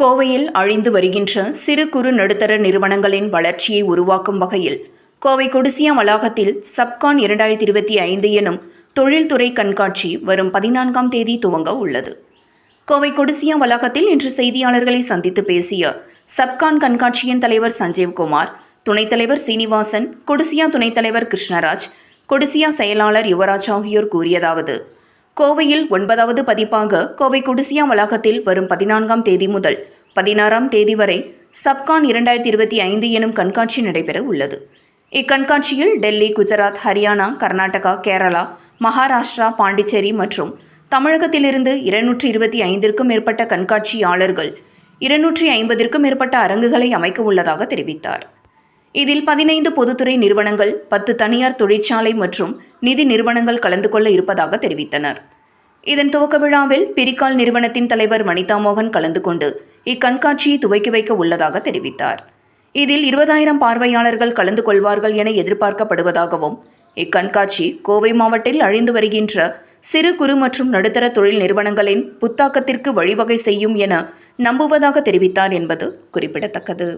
கோவையில் அழிந்து வருகின்ற சிறு குறு நடுத்தர நிறுவனங்களின் வளர்ச்சியை உருவாக்கும் வகையில் கோவை கொடிசியா வளாகத்தில் சப்கான் இரண்டாயிரத்தி இருபத்தி ஐந்து எனும் தொழில்துறை கண்காட்சி வரும் பதினான்காம் தேதி துவங்க உள்ளது. கோவை கொடிசியா வளாகத்தில் இன்று செய்தியாளர்களை சந்தித்து பேசிய சப்கான் கண்காட்சியின் தலைவர் சஞ்சீவ்குமார் துணைத் தலைவர் சீனிவாசன் கொடிசியா துணைத் தலைவர் கிருஷ்ணராஜ் கொடிசியா செயலாளர் யுவராஜ் ஆகியோர் கூறியதாவது கோவையில் ஒன்பதாவது பதிப்பாக கோவை குடிசியா வளாகத்தில் வரும் பதினான்காம் தேதி முதல் பதினாறாம் தேதி வரை சப்கான் இரண்டாயிரத்தி இருபத்தி ஐந்து எனும் கண்காட்சி நடைபெற உள்ளது. இக்கண்காட்சியில் டெல்லி குஜராத் ஹரியானா கர்நாடகா கேரளா மகாராஷ்டிரா பாண்டிச்சேரி மற்றும் தமிழகத்திலிருந்து இருநூற்றி இருபத்தி ஐந்திற்கும் மேற்பட்ட கண்காட்சியாளர்கள் இருநூற்றி ஐம்பதிற்கும் மேற்பட்ட அரங்குகளை அமைக்க உள்ளதாக தெரிவித்தார். இதில் பதினைந்து பொதுத்துறை நிறுவனங்கள் பத்து தனியார் தொழிற்சாலை மற்றும் நிதி நிறுவனங்கள் கலந்து கொள்ள இருப்பதாக தெரிவித்தனர். இதன் துவக்க விழாவில் பிரிகால் நிறுவனத்தின் தலைவர் வனிதா மோகன் கலந்து கொண்டு இக்கண்காட்சியை துவக்கி வைக்க உள்ளதாக தெரிவித்தார். இதில் இருபதாயிரம் பார்வையாளர்கள் கலந்து கொள்வார்கள் என எதிர்பார்க்கப்படுவதாகவும் இக்கண்காட்சி கோவை மாவட்டத்தில் அழிந்து வருகின்ற சிறு குறு மற்றும் நடுத்தர தொழில் நிறுவனங்களின் புத்தாக்கத்திற்கு வழிவகை செய்யும் என நம்புவதாக தெரிவித்தார் என்பது குறிப்பிடத்தக்கது.